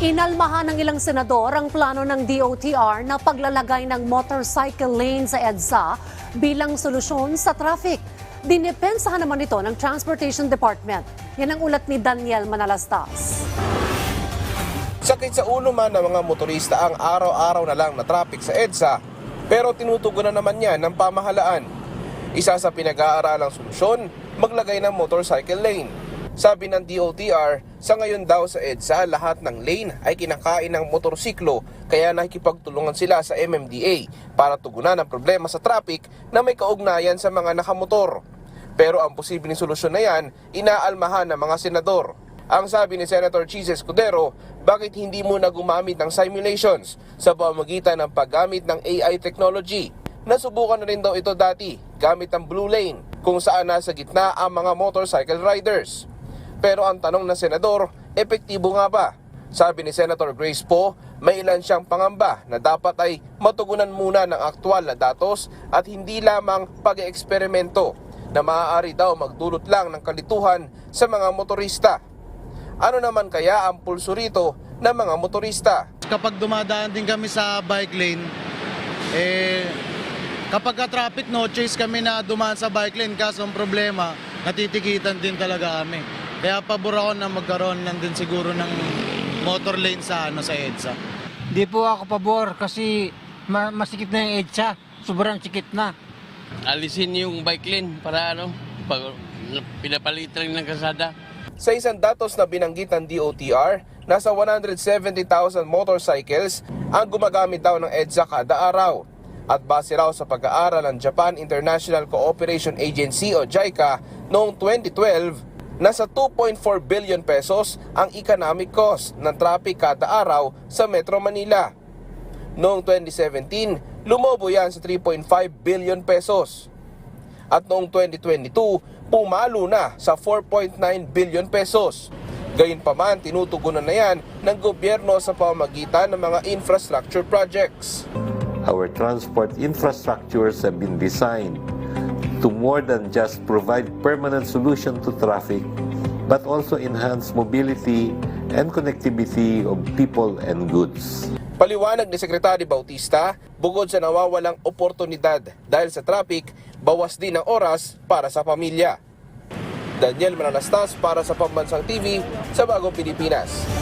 Inalmahan ng ilang senador ang plano ng DOTR na paglalagay ng motorcycle lane sa EDSA bilang solusyon sa traffic. Dinipensahan naman ito ng Transportation Department. Yan ang ulat ni Daniel Manalastas. Sakit sa ulo man ng mga motorista ang araw-araw na lang na traffic sa EDSA pero tinutugunan naman niya ng pamahalaan. Isa sa pinag-aaralang solusyon, maglagay ng motorcycle lane. Sabi ng DOTR, sa ngayon daw sa EDSA lahat ng lane ay kinakain ng motorsiklo kaya nakikipagtulungan sila sa MMDA para tugunan ang problema sa traffic na may kaugnayan sa mga nakamotor. Pero ang posibleng solusyon na yan, inaalmahan ng mga senador. Ang sabi ni Senator Cheese Escudero, bakit hindi muna gumamit ng simulations sa pamamagitan ng paggamit ng AI technology? Nasubukan na rin daw ito dati gamit ang Blue Lane kung saan nasa gitna ang mga motorcycle riders. Pero ang tanong ng senador, epektibo nga ba? Sabi ni Senator Grace Poe, may ilan siyang pangamba na dapat ay matugunan muna ng aktual na datos at hindi lamang pag-eksperimento na maaari daw magdulot lang ng kalituhan sa mga motorista. Ano naman kaya ang pulso rito ng mga motorista? Kapag dumadaan din kami sa bike lane, eh, kapag ka traffic, no choice kami na dumaan sa bike lane. Kaso ang problema, natitikitan din talaga kami. Kaya pabor ako na magkaroon lang din siguro ng motor lane sa, ano, sa EDSA. Di po ako pabor kasi ma- masikip na yung EDSA. Sobrang sikip na. alisin yung bike lane para ano, pag pinapalit lang ng kasada. Sa isang datos na binanggit ng DOTR, nasa 170,000 motorcycles ang gumagamit daw ng EDSA kada araw. At base raw sa pag-aaral ng Japan International Cooperation Agency o JICA noong 2012, nasa 2.4 billion pesos ang economic cost ng traffic kada araw sa Metro Manila. Noong 2017, lumobo yan sa 3.5 billion pesos. At noong 2022, pumalo na sa 4.9 billion pesos. Gayunpaman, tinutugunan na yan ng gobyerno sa pamamagitan ng mga infrastructure projects. Our transport infrastructures have been designed to more than just provide permanent solution to traffic, but also enhance mobility and connectivity of people and goods. Paliwanag ni Secretary Bautista, bukod sa nawawalang oportunidad dahil sa traffic, bawas din ang oras para sa pamilya. Daniel Manalastas para sa Pambansang TV sa Bagong Pilipinas.